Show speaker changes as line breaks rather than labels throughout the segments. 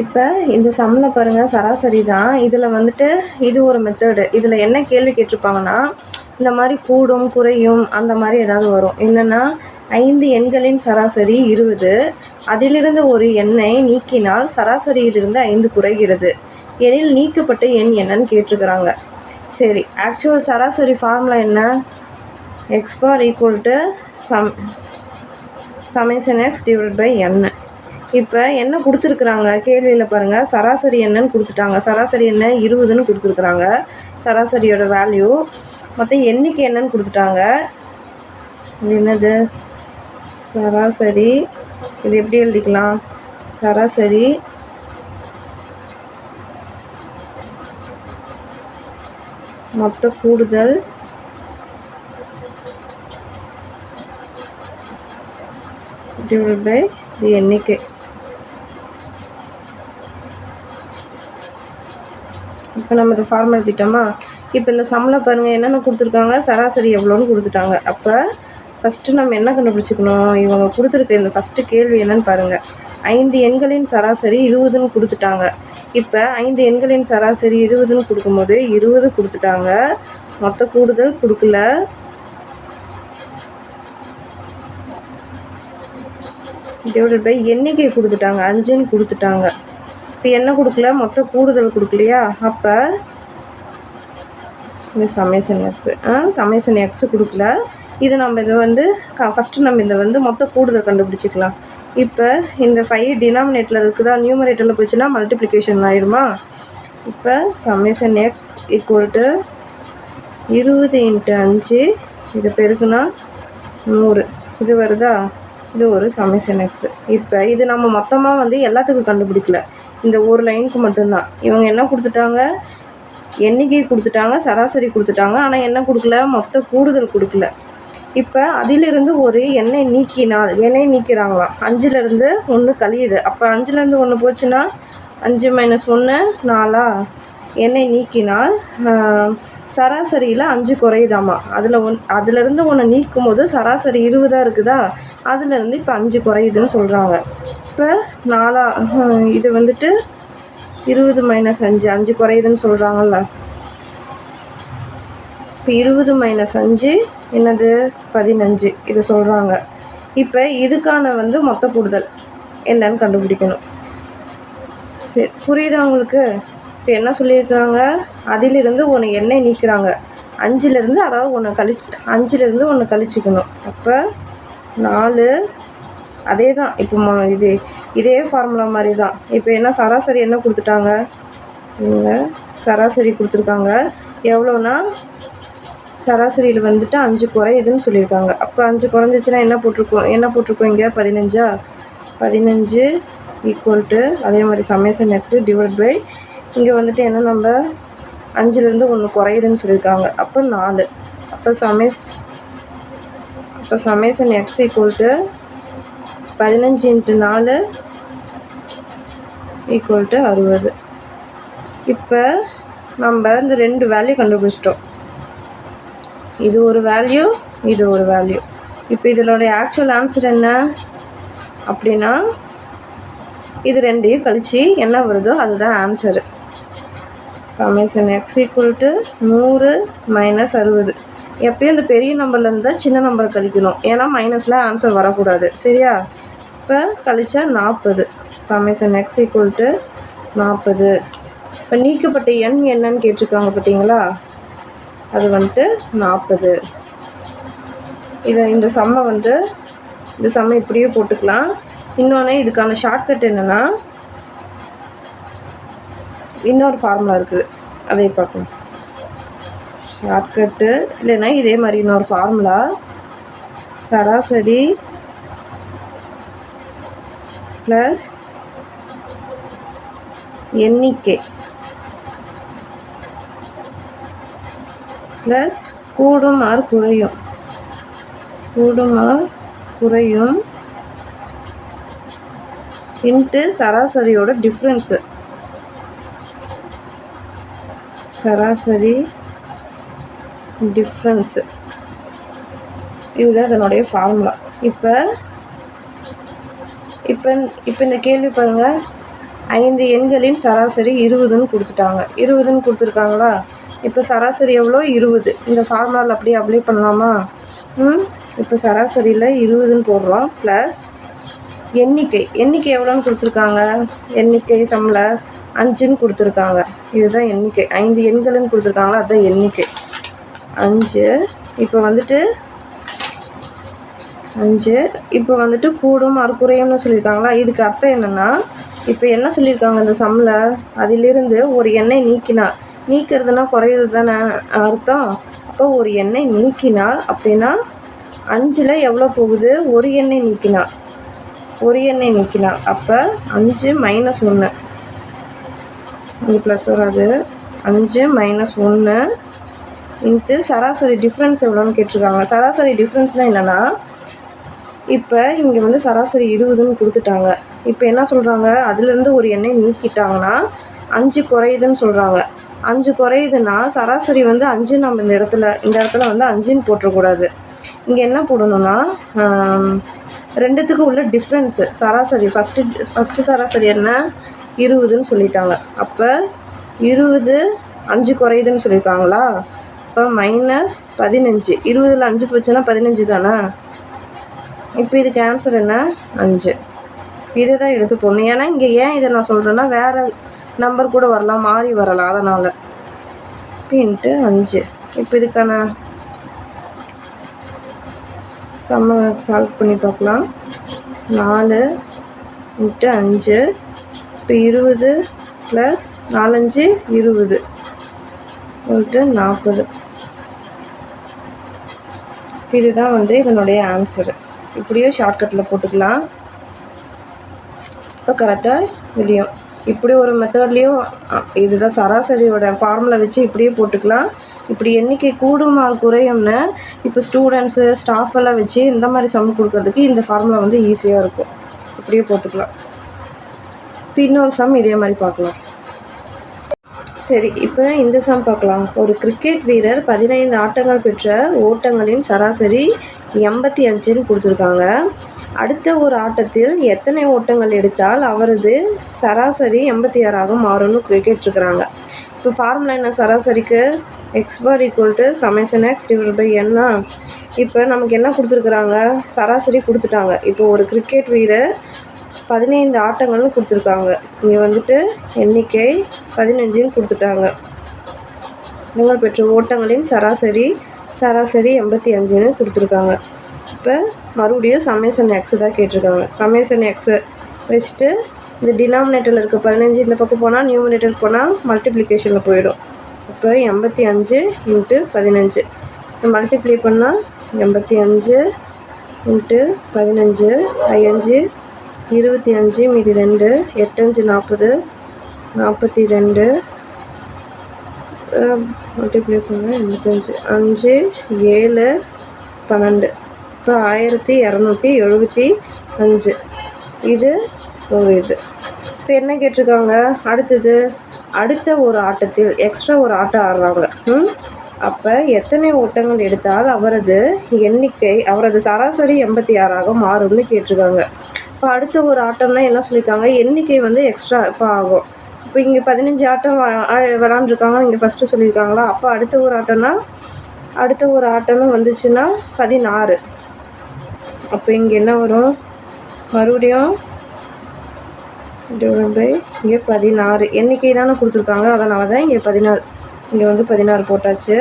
இப்போ இந்த சம்மில் பாருங்கள் சராசரி தான். இதில் வந்துட்டு இது ஒரு மெத்தடு இதில் என்ன கேள்வி கேட்டிருப்பாங்கன்னா இந்த மாதிரி கூடும் குறையும் அந்த மாதிரி ஏதாவது வரும். என்னென்னா ஐந்து எண்களின் சராசரி இருபது. அதிலிருந்து ஒரு எண்ணை நீக்கினால் சராசரியிலிருந்து ஐந்து குறைகிறது. எனில் நீக்கப்பட்ட எண் என்னன்னு கேட்டிருக்கிறாங்க. சரி ஆக்சுவல் சராசரி ஃபார்முலா என்ன? X bar equal to sum summation X divide by N இப்போ என்ன கொடுத்துருக்குறாங்க? கேள்வியில் பாருங்கள் சராசரி என்னன்னு கொடுத்துட்டாங்க. சராசரி என்ன? இருபதுன்னு கொடுத்துருக்குறாங்க. சராசரியோட வேல்யூ மொத்தம் எண்ணிக்கை என்னன்னு கொடுத்துட்டாங்க. இது என்னது? சராசரி. இது எப்படி எழுதிக்கலாம்? சராசரி. மொத்த கூடுதல். டிவைட் பை இது எண்ணிக்கை. இப்போ நம்ம இந்த ஃபார்ம் எழுதிட்டோமா இப்போ இந்த சம்மில் பாருங்கள் என்னென்ன கொடுத்துருக்காங்க? சராசரி எவ்வளோன்னு கொடுத்துட்டாங்க. அப்போ ஃபஸ்ட்டு நம்ம என்ன கண்டுபிடிச்சிக்கணும்? இவங்க கொடுத்துருக்க இந்த ஃபஸ்ட்டு கேள்வி என்னன்னு பாருங்கள் ஐந்து எண்களின் சராசரி இருபதுன்னு கொடுத்துட்டாங்க. இப்போ ஐந்து எண்களின் சராசரி இருபதுன்னு கொடுக்கும்போது இருபது கொடுத்துட்டாங்க. மொத்த கூடுதல் கொடுக்கல. டிவைடட் பை எண்ணிக்கை கொடுத்துட்டாங்க. அஞ்சுன்னு கொடுத்துட்டாங்க. இப்போ என்ன கொடுக்கல? மொத்த கூடுதல் கொடுக்கலையா? அப்போ இந்த சமேசன் எக்ஸு சமேசன் எக்ஸு கொடுக்கல. இது நம்ம இதை வந்து க ஃபஸ்ட்டு நம்ம இதை வந்து மொத்த கூடுதல் கண்டுபிடிச்சிக்கலாம். இப்போ இந்த ஃபைவ் டினாமினேட்டில் இருக்குதா? நியூமரேட்டரில் போச்சுன்னா மல்டிப்ளிகேஷன் ஆகிடுமா இப்போ சமேசன் எக்ஸ் ஈக்குவல் டு இருபது இன்ட்டு அஞ்சு இதை பெருக்குனா நூறு. இது வருதா? இது ஒரு சமேசன் எக்ஸு இப்போ இது நம்ம மொத்தமாக வந்து எல்லாத்துக்கும் கண்டுபிடிக்கல. இந்த ஒரு லைனுக்கு மட்டும்தான். இவங்க என்ன கொடுத்துட்டாங்க? எண்ணிக்கை கொடுத்துட்டாங்க சராசரி கொடுத்துட்டாங்க. ஆனால் என்ன கொடுக்கல? மொத்த கூடுதல் கொடுக்கல. இப்போ அதிலிருந்து ஒரு எண்ணெய் நீக்கினால் எண்ணெய் நீக்கிறாங்களாம். அஞ்சுலேருந்து ஒன்று கழியுது. அப்போ அஞ்சுலேருந்து ஒன்று போச்சுன்னா அஞ்சு மைனஸ் ஒன்று நாலா? எண்ணெய் நீக்கினால் சராசரியில் அஞ்சு குறையுதாம்மா அதில் ஒன் அதுலேருந்து ஒன்று நீக்கும் போது சராசரி இருபதாக இருக்குதா? அதுலேருந்து இப்போ அஞ்சு குறையுதுன்னு சொல்கிறாங்க இப்போ நாலா இது வந்துட்டு இருபது மைனஸ் அஞ்சு அஞ்சு குறையுதுன்னு சொல்கிறாங்கல்ல இப்போ இருபது மைனஸ் அஞ்சு என்னது? பதினஞ்சு இதை சொல்கிறாங்க இப்போ இதுக்கான வந்து மொத்த கூடுதல் என்னன்னு கண்டுபிடிக்கணும். சரி புரியுதா உங்களுக்கு? இப்போ என்ன சொல்லியிருக்கிறாங்க? அதிலிருந்து ஒன்று எண்ணெய் நீக்கிறாங்க. அஞ்சுலேருந்து அதாவது ஒன்று கழிச்சு அஞ்சுலேருந்து ஒன்று கழிச்சுக்கணும். அப்போ நாலு அதே தான் இப்போ இது இதே ஃபார்முலா மாதிரி தான் இப்போ என்ன சராசரி என்ன கொடுத்துட்டாங்க? இவங்க சராசரி கொடுத்துருக்காங்க. எவ்வளோனா சராசரியில் வந்துட்டு அஞ்சு குறையுதுன்னு சொல்லியிருக்காங்க. அப்போ அஞ்சு குறைஞ்சிச்சுன்னா என்ன போட்டிருக்கோம்? என்ன போட்டிருக்கோம் இங்கே? பதினஞ்சா? பதினஞ்சு ஈக்குவல் டு அதே மாதிரி சமேசன் எக்ஸ் டிவைட் பை இங்கே வந்துட்டு என்ன நம்ம அஞ்சுலேருந்து ஒன்று குறையுதுன்னு சொல்லியிருக்காங்க. அப்போ நாலு. அப்போ சமே அப்போ சமேசன் எக்ஸ் ஈக்குவல் டு பதினஞ்சு இன்ட்டு நாலு ஈக்குவல் டு அறுபது. இப்போ நம்ம இந்த ரெண்டு வேல்யூ கண்டுபிடிச்சிட்டோம். இது ஒரு வேல்யூ இது ஒரு வேல்யூ இப்போ இதனுடைய ஆக்சுவல் ஆன்சர் என்ன? அப்படின்னா இது ரெண்டையும் கழித்து என்ன வருதோ அதுதான் answer summation X equal to நூறு மைனஸ் அறுபது. எப்பயும் இந்த பெரிய நம்பர்லேருந்து தான் சின்ன நம்பர் கழிக்கணும். ஏன்னா மைனஸில் ஆன்சர் வரக்கூடாது. சரியா? இப்போ கழிச்சா நாற்பது சமேசன் எக்ஸ் ஈக்குவல் டு நாற்பது இப்போ நீக்கப்பட்ட எண் என்னன்னு கேட்டிருக்காங்க பார்த்தீங்களா? அது வந்துட்டு நாற்பது இதை இந்த சம்மை வந்து இந்த சம்மை இப்படியே போட்டுக்கலாம். இன்னொன்று இதுக்கான ஷார்ட்கட் என்னென்னா இன்னொரு ஃபார்முலா இருக்குது. அதை பார்க்கணும் ஷார்ட்கட்டு இல்லைன்னா இதே மாதிரி இன்னொரு ஃபார்முலா சராசரி ப்ளஸ் எண்ணிக்கை ப்ளஸ் கூடும் ஆர் குறையும். கூடும் ஆர் குறையும். இன்ட்டு சராசரியோட டிஃப்ரென்ஸு சராசரி டிஃப்ரென்ஸு இதுதான் இதனுடைய ஃபார்முலா இப்போ இப்போ இப்போ இந்த கேள்வி பாருங்கள் ஐந்து எண்களின் சராசரி இருபதுன்னு கொடுத்துட்டாங்க. இருபதுன்னு கொடுத்துருக்காங்களா? இப்போ சராசரி எவ்வளோ? இருபது. இந்த ஃபார்முலாவில் அப்படியே அப்ளை பண்ணலாமா? ம்? இப்போ சராசரியில் இருபதுன்னு போடுறோம். ப்ளஸ் எண்ணிக்கை. எண்ணிக்கை எவ்வளோன்னு கொடுத்துருக்காங்க? எண்ணிக்கை சம்மில் அஞ்சுன்னு கொடுத்துருக்காங்க. இதுதான் எண்ணிக்கை. ஐந்து எண்கள்னு கொடுத்துருக்காங்களா? அதுதான் எண்ணிக்கை. அஞ்சு. இப்போ வந்துட்டு அஞ்சு. இப்போ வந்துட்டு கூடும் அது சொல்லியிருக்காங்களா? இதுக்கு அர்த்தம் என்னென்னா இப்போ என்ன சொல்லியிருக்காங்க இந்த சம்மில் அதிலிருந்து ஒரு எண்ணெய் நீக்கினா நீக்கிறதுனா குறையுது தானே அர்த்தம். அப்போ ஒரு எண்ணெய் நீக்கினால் அப்படின்னா அஞ்சில் எவ்வளோ போகுது? ஒரு எண்ணெய் நீக்கினா ஒரு எண்ணெய் நீக்கினா. அப்போ அஞ்சு மைனஸ் ஒன்று இங்கே ப்ளஸ் வராது. அஞ்சு மைனஸ் ஒன்று இன்ட்டு சராசரி டிஃப்ரென்ஸ் எவ்வளோன்னு கேட்டிருக்காங்க. சராசரி டிஃப்ரென்ஸ்னால் என்னென்னா இப்போ இங்கே வந்து சராசரி இருபதுன்னு கொடுத்துட்டாங்க. இப்போ என்ன சொல்கிறாங்க அதுலேருந்து ஒரு எண்ணெய் நீக்கிட்டாங்கன்னா அஞ்சு குறையுதுன்னு சொல்கிறாங்க அஞ்சு குறையுதுன்னா சராசரி வந்து அஞ்சு நம்ம இந்த இடத்துல இந்த இடத்துல வந்து அஞ்சுன்னு போட்டுறக்கூடாது. இங்கே என்ன போடணும்னா ரெண்டுத்துக்கும் உள்ள டிஃப்ரென்ஸு சராசரி. ஃபஸ்ட்டு ஃபஸ்ட்டு சராசரி என்ன? இருபதுன்னு சொல்லிட்டாங்க. அப்போ இருபது அஞ்சு குறையுதுன்னு சொல்லியிருக்காங்களா? இப்போ மைனஸ் பதினஞ்சு. இருபதில் அஞ்சு போச்சுன்னா பதினஞ்சு தானே? இப்போ இதுக்கு ஆன்சர் என்ன? அஞ்சு. இதை தான் எடுத்து போடணும் ஏன்னா இங்கே ஏன் இதை நான் சொல்கிறேன்னா வேறு நம்பர் கூட வரலாம் மாறி வரலாம் அதனால். பின்ட்டு அஞ்சு. இப்போ இதுக்கான சம்ம சால்வ் பண்ணி பார்க்கலாம். நாலு இன்ட்டு அஞ்சு. இப்போ இருபது ப்ளஸ் நாலஞ்சு இருபது. இன்ட்டு நாற்பது இதுதான் வந்து இதனுடைய ஆன்சரு இப்படியும் ஷார்ட்கட்டில் போட்டுக்கலாம். இப்போ கரெக்டாக இதுலேயும். இப்படி ஒரு மெத்தட்லேயும் இதுதான் சராசரியோட ஃபார்முலா வச்சு இப்படியே போட்டுக்கலாம். இப்படி எண்ணிக்கை கூடுமா குறையும்னு இப்போ ஸ்டூடெண்ட்ஸு ஸ்டாஃப் எல்லாம் வச்சு இந்த மாதிரி சம் கொடுக்கறதுக்கு இந்த ஃபார்முலா வந்து ஈஸியாக இருக்கும். இப்படியே போட்டுக்கலாம். இப்போ இன்னொரு சம் இதே மாதிரி பார்க்கலாம். சரி இப்போ இந்த சம் பார்க்கலாம். ஒரு கிரிக்கெட் வீரர் பதினைந்து ஆட்டங்கள் பெற்ற ஓட்டங்களின் சராசரி எண்பத்தி அஞ்சுன்னு கொடுத்துருக்காங்க. அடுத்த ஒரு ஆட்டத்தில் எத்தனை ஓட்டங்கள் எடுத்தால் அவரது சராசரி எண்பத்தி ஆறாக மாறும்னு கேட்டிருக்கிறாங்க இப்போ ஃபார்முலா என்ன? சராசரிக்கு X bar equal to summation X divide by என்ன இப்போ நமக்கு என்ன கொடுத்துருக்குறாங்க? சராசரி கொடுத்துட்டாங்க. இப்போ ஒரு கிரிக்கெட் வீரர் பதினைந்து ஆட்டங்கள்னு கொடுத்துருக்காங்க. இங்கே வந்துட்டு எண்ணிக்கை பதினஞ்சுன்னு கொடுத்துட்டாங்க. நீங்கள் பெற்ற ஓட்டங்களின் சராசரி சராசரி எண்பத்தி அஞ்சுன்னு கொடுத்துருக்காங்க. இப்போ மறுபடியும் சமேசன் எக்ஸு தான் கேட்டிருக்காங்க. சமேசன் எக்ஸு வச்சுட்டு இந்த டினாமினேட்டரில் இருக்க பதினஞ்சு இந்த பக்கம் போனால் நியூமினேட்டர் போனால் மல்டிப்ளிகேஷனில் போயிடும். இப்போ எண்பத்தி அஞ்சு இன்ட்டு பதினஞ்சு. மல்டிப்ளை பண்ணால் எண்பத்தி அஞ்சு இன்ட்டு பதினஞ்சு ஐஞ்சு இருபத்தி அஞ்சு மீதி ரெண்டு எட்டஞ்சு நாற்பது நாற்பத்தி ரெண்டு மல்டிப்ளை பண்ண எண்பத்தஞ்சு. அஞ்சு ஏழு பன்னெண்டு. இப்போ ஆயிரத்தி இரநூத்தி எழுபத்தி அஞ்சு. இது ஒரு இது. இப்போ என்ன கேட்டிருக்காங்க? அடுத்தது அடுத்த ஒரு ஆட்டத்தில் எக்ஸ்ட்ரா ஒரு ஆட்டம் ஆடுறாங்க. ம்? அப்போ எத்தனை ஓட்டங்கள் எடுத்தால் அவரது எண்ணிக்கை அவரது சராசரி எண்பத்தி ஆறாக மாறும்னு கேட்டிருக்காங்க. இப்போ அடுத்த ஒரு ஆட்டம்னா என்ன சொல்லியிருக்காங்க எண்ணிக்கை வந்து எக்ஸ்ட்ரா இப்போ ஆகும். இப்போ இங்கே பதினஞ்சு ஆட்டம் விளாண்டுருக்காங்க இங்கே ஃபஸ்ட்டு சொல்லியிருக்காங்களா அப்போ அடுத்த ஒரு ஆட்டம்னா அடுத்த ஒரு ஆட்டம்னு வந்துச்சுன்னா பதினாறு. அப்போ இங்கே என்ன வரும்? மறுபடியும் டிவைட் பை இங்கே பதினாறு. எண்ணிக்கை தானே கொடுத்துருக்காங்க. அதனால தான் இங்கே பதினாறு இங்கே வந்து பதினாறு போட்டாச்சு.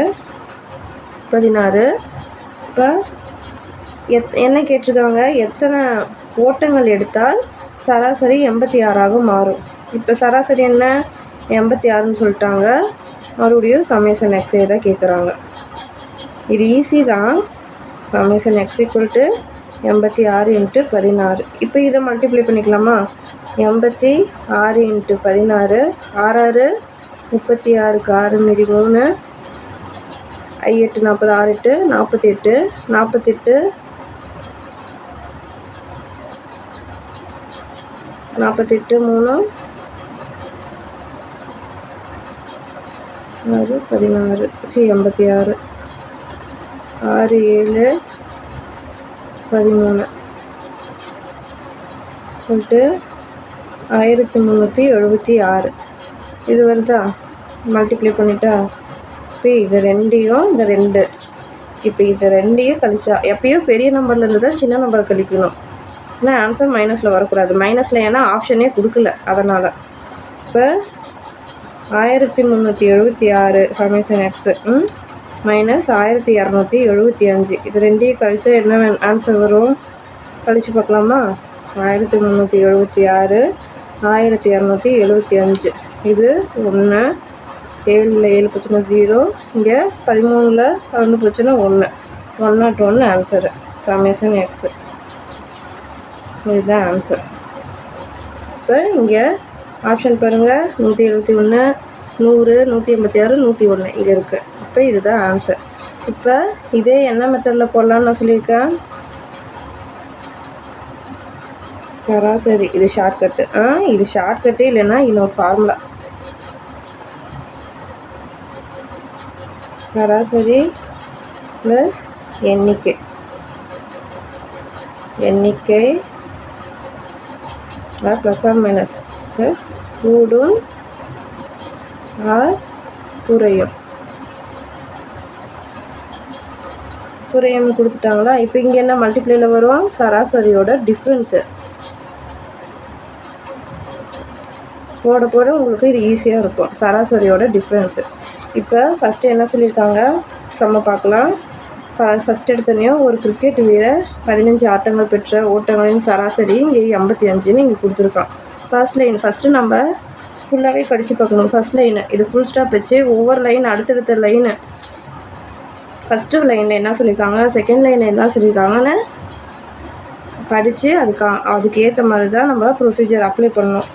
பதினாறு. இப்போ எத் என்ன கேட்டிருக்காங்க? எத்தனை ஓட்டங்கள் எடுத்தால் சராசரி எண்பத்தி ஆறாக மாறும். இப்போ சராசரி என்ன? எண்பத்தி ஆறுன்னு சொல்லிட்டாங்க. மறுபடியும் சமேசன் எக்ஸே தான் கேட்குறாங்க இது ஈஸி தான். சமேசன் எக்ஸ் ஈக்குவல் டு எண்பத்தி ஆறு இன்ட்டு பதினாறு. இப்போ இதை மல்டிப்ளை பண்ணிக்கலாமா? எண்பத்தி ஆறு இன்ட்டு பதினாறு. ஆறாறு முப்பத்தி ஆறுக்கு ஆறு மீதி மூணு. ஐ எட்டு நாற்பது ஆறு எட்டு நாற்பத்தி எட்டு நாற்பத்தெட்டு நாற்பத்தெட்டு மூணு. ஆறு பதினாறு சி எண்பத்தி ஆறு ஆறு ஏழு பதிமூணு. சொல்லிட்டு ஆயிரத்தி முந்நூற்றி எழுபத்தி ஆறு. இது வருதா மல்டிப்ளை பண்ணிட்டா? இப்போ இது ரெண்டையும் இந்த ரெண்டு. இப்போ இது ரெண்டையும் கழிச்சா எப்பயும் பெரிய நம்பர்லேருந்து தான் சின்ன நம்பரை கழிக்கணும். ஆனால் ஆன்சர் மைனஸில் வரக்கூடாது. மைனஸில் ஏன்னா ஆப்ஷனே கொடுக்கல. அதனால். இப்போ ஆயிரத்தி முந்நூற்றி எழுபத்தி ஆறு சமேசன் எக்ஸு ம்? மைனஸ் ஆயிரத்தி இரநூத்தி எழுபத்தி அஞ்சு. இது ரெண்டையும் கழிச்சா என்ன ஆன்சர் வரும்? கழித்து பார்க்கலாமா? ஆயிரத்தி முந்நூற்றி எழுபத்தி ஆறு ஆயிரத்தி இரநூத்தி எழுபத்தி அஞ்சு. இது ஒன்று ஏழில் ஏழு போச்சுன்னா ஜீரோ இங்கே பதிமூணில் ரெண்டு போச்சுன்னா ஒன்று ஒன் நாட் ஒன்று ஆன்சரு சமேசன் எக்ஸு இதுதான் ஆன்சர் இப்போ இங்கே ஆப்ஷன் பாருங்கள் நூற்றி எழுபத்தி ஒன்று நூறு நூற்றி எண்பத்தி ஆறு நூற்றி ஒன்று இங்கே இருக்குது இப்போ இதுதான் ஆன்சர் இப்போ இதே என்ன மெத்தடில் போடலான்னு நான் சொல்லியிருக்கேன். சராசரி இது ஷார்ட்கட்டு ஆ இது ஷார்ட்கட்டு இல்லைன்னா இன்னொரு ஃபார்முலா சராசரி ப்ளஸ் எண்ணிக்கை. எண்ணிக்கை ப்ளஸ் ஆர் மைனஸ் ப்ளஸ் கூடும் ஆர் குறையும் குறையும் கொடுத்துட்டாங்களா இப்போ இங்கே என்ன மல்டிப்ளேயில் வரும் சராசரியோட டிஃப்ரென்ஸு போட போட உங்களுக்கு இது ஈஸியாக இருக்கும். சராசரியோட டிஃப்ரென்ஸு இப்போ ஃபஸ்ட்டு என்ன சொல்லியிருக்காங்க செம்ம பார்க்கலாம். ஃபஸ்ட் எடுத்தோடனையும் ஒரு கிரிக்கெட் வீரர் பதினஞ்சு ஆட்டங்கள் பெற்ற ஓட்டங்களின் சராசரி இங்கே எண்பத்தி அஞ்சுன்னு இங்கே கொடுத்துருக்கான். ஃபர்ஸ்ட் லைன் ஃபஸ்ட்டு நம்ம ஃபுல்லாகவே படித்து பார்க்கணும். ஃபஸ்ட் லைனு இது ஃபுல் ஸ்டாப் வச்சு ஒவ்வொரு லைன் அடுத்தடுத்த லைனு ஃபஸ்ட்டு லைனில் என்ன சொல்லியிருக்காங்க செகண்ட் லைனில் என்ன சொல்லியிருக்காங்கன்னு படித்து அதுக்கு அதுக்கு ஏற்ற மாதிரி தான் நம்ம ப்ரொசீஜர் அப்ளை பண்ணணும்.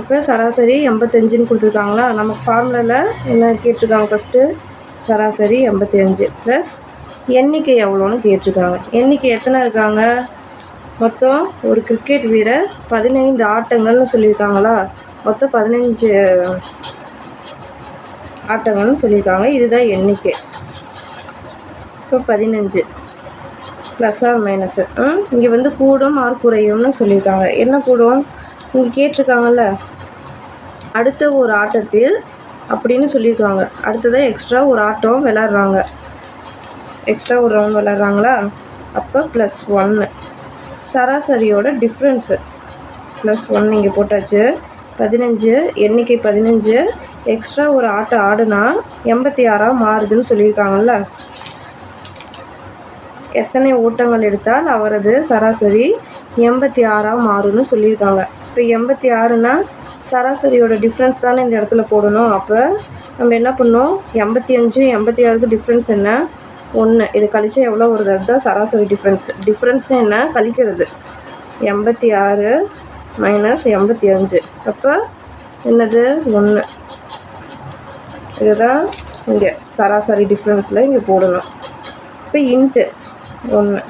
இப்போ சராசரி எண்பத்தஞ்சுன்னு கொடுத்துருக்காங்களா? நமக்கு ஃபார்முலாவில் என்ன கேட்டிருக்காங்க ஃபஸ்ட்டு சராசரி எண்பத்தி அஞ்சு ப்ளஸ் எண்ணிக்கை எவ்வளோன்னு கேட்டிருக்காங்க. எண்ணிக்கை எத்தனை இருக்காங்க? மொத்தம் ஒரு கிரிக்கெட் வீரர் பதினைந்து ஆட்டங்கள்னு சொல்லியிருக்காங்களா? மொத்தம் பதினஞ்சு ஆட்டங்கள்னு சொல்லியிருக்காங்க. இதுதான் எண்ணிக்கை. இப்போ பதினஞ்சு. ப்ளஸ்ஸா ஆர் மைனஸு இங்கே வந்து கூடும் ஆர் குறையும்னு சொல்லியிருக்காங்க. என்ன கூடும்? இங்கே கேட்டிருக்காங்கல்ல. அடுத்த ஒரு ஆட்டத்தில் அப்படின்னு சொல்லியிருக்காங்க. அடுத்ததாக எக்ஸ்ட்ரா ஒரு ஆட்டம் விளாட்றாங்க எக்ஸ்ட்ரா ஒரு ரவுண்ட் விளாட்றாங்களா அப்போ ப்ளஸ் ஒன்று சராசரியோட டிஃப்ரென்ஸு ப்ளஸ் ஒன் இங்கே போட்டாச்சு. பதினஞ்சு எண்ணிக்கை பதினஞ்சு. எக்ஸ்ட்ரா ஒரு ஆட்டம் ஆடுனா எண்பத்தி ஆறாக மாறுதுன்னு சொல்லியிருக்காங்கல்ல? எத்தனை ஓட்டங்கள் எடுத்தால் அவரது சராசரி எண்பத்தி ஆறாக மாறும்னு சொல்லியிருக்காங்க. இப்போ எண்பத்தி ஆறுனா சராசரியோட டிஃப்ரென்ஸ் தானே இந்த இடத்துல போடணும். அப்போ நம்ம என்ன பண்ணோம் எண்பத்தி அஞ்சு எண்பத்தி ஆறுக்கு டிஃப்ரென்ஸ் என்ன? ஒன்று இது கழிச்சா எவ்வளோ வருது? அதுதான் சராசரி டிஃப்ரென்ஸ் டிஃப்ரென்ஸ்னு என்ன? கழிக்கிறது. எண்பத்தி ஆறு மைனஸ் எண்பத்தி அஞ்சு. அப்போ என்னது? ஒன்று இதுதான் இங்கே. சராசரி டிஃப்ரென்ஸில் இங்கே போடணும். இப்போ இன்ட்டு ஒன்று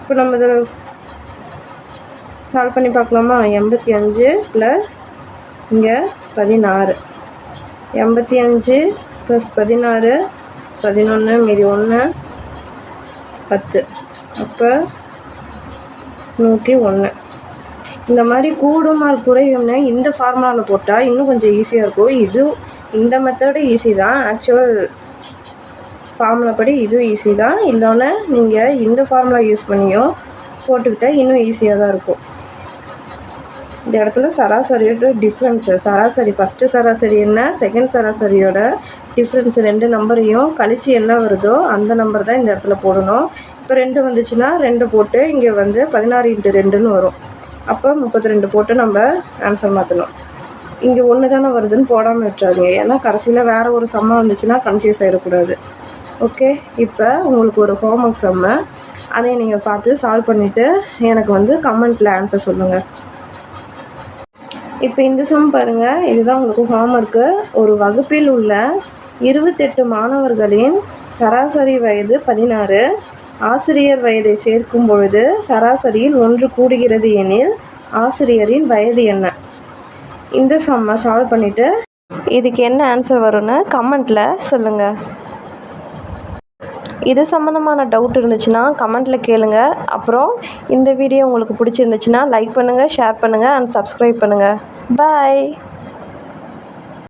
இப்போ நம்ம இதில் சால்வ் பண்ணி பார்க்கலாமா? எண்பத்தி அஞ்சு ப்ளஸ் இங்கே பதினாறு. எண்பத்தி அஞ்சு ப்ளஸ் பதினாறு பதினொன்று மீதி ஒன்று பத்து. அப்போ நூற்றி ஒன்று இந்த மாதிரி கூடும் குறையும்னு இந்த ஃபார்முலாவில் போட்டால் இன்னும் கொஞ்சம் ஈஸியாக இருக்கும். இது இந்த மெத்தடு ஈஸி தான். ஆக்சுவல் ஃபார்முலா படி இதுவும் ஈஸி தான். இல்லைன்னா நீங்கள் இந்த ஃபார்முலா யூஸ் பண்ணியும் போட்டுக்கிட்டால் இன்னும் ஈஸியாக தான் இருக்கும். இந்த இடத்துல சராசரியோட டிஃப்ரென்ஸு சராசரி ஃபஸ்ட்டு சராசரி என்ன? செகண்ட் சராசரியோட டிஃப்ரென்ஸ் ரெண்டு நம்பரையும் கழித்து என்ன வருதோ அந்த நம்பர் தான் இந்த இடத்துல போடணும். இப்போ ரெண்டு வந்துச்சுன்னா ரெண்டு போட்டு இங்கே வந்து பதினாறு இன்ட்டு ரெண்டுன்னு வரும். அப்போ முப்பத்தி ரெண்டு போட்டு நம்ம ஆன்சர் மாற்றணும் இங்கே ஒன்று தானே வருதுன்னு போடாமல் விட்டுறாதீங்க. ஏன்னா கடைசியில் வேறு ஒரு சம்மா வந்துச்சுன்னா கன்ஃபியூஸ் ஆகிடக்கூடாது ஓகே இப்போ உங்களுக்கு ஒரு ஹோம்ஒர்க் செம்மு அதை நீங்கள் பார்த்து சால்வ் பண்ணிவிட்டு எனக்கு வந்து கமெண்ட்டில் ஆன்சர் சொல்லுங்கள் இப்போ இந்த சம் பாருங்கள் இதுதான் உங்களுக்கு ஹோம்ஒர்க்கு ஒரு வகுப்பில் உள்ள இருபத்தெட்டு மாணவர்களின் சராசரி வயது பதினாறு. ஆசிரியர் வயதை சேர்க்கும் பொழுது சராசரியில் ஒன்று கூடுகிறது எனில் ஆசிரியரின் வயது என்ன? இந்த சம்மை சால்வ் பண்ணிவிட்டு இதுக்கு என்ன ஆன்சர் வரும்னு கமெண்ட்டில் சொல்லுங்கள் இது சம்மந்தமான டவுட் இருந்துச்சுன்னா கமெண்ட்டில் கேளுங்க. அப்புறம் இந்த வீடியோ உங்களுக்கு பிடிச்சிருந்துச்சுன்னா லைக் பண்ணுங்கள் ஷேர் பண்ணுங்கள் அண்ட் சப்ஸ்கிரைப் பண்ணுங்கள் பாய்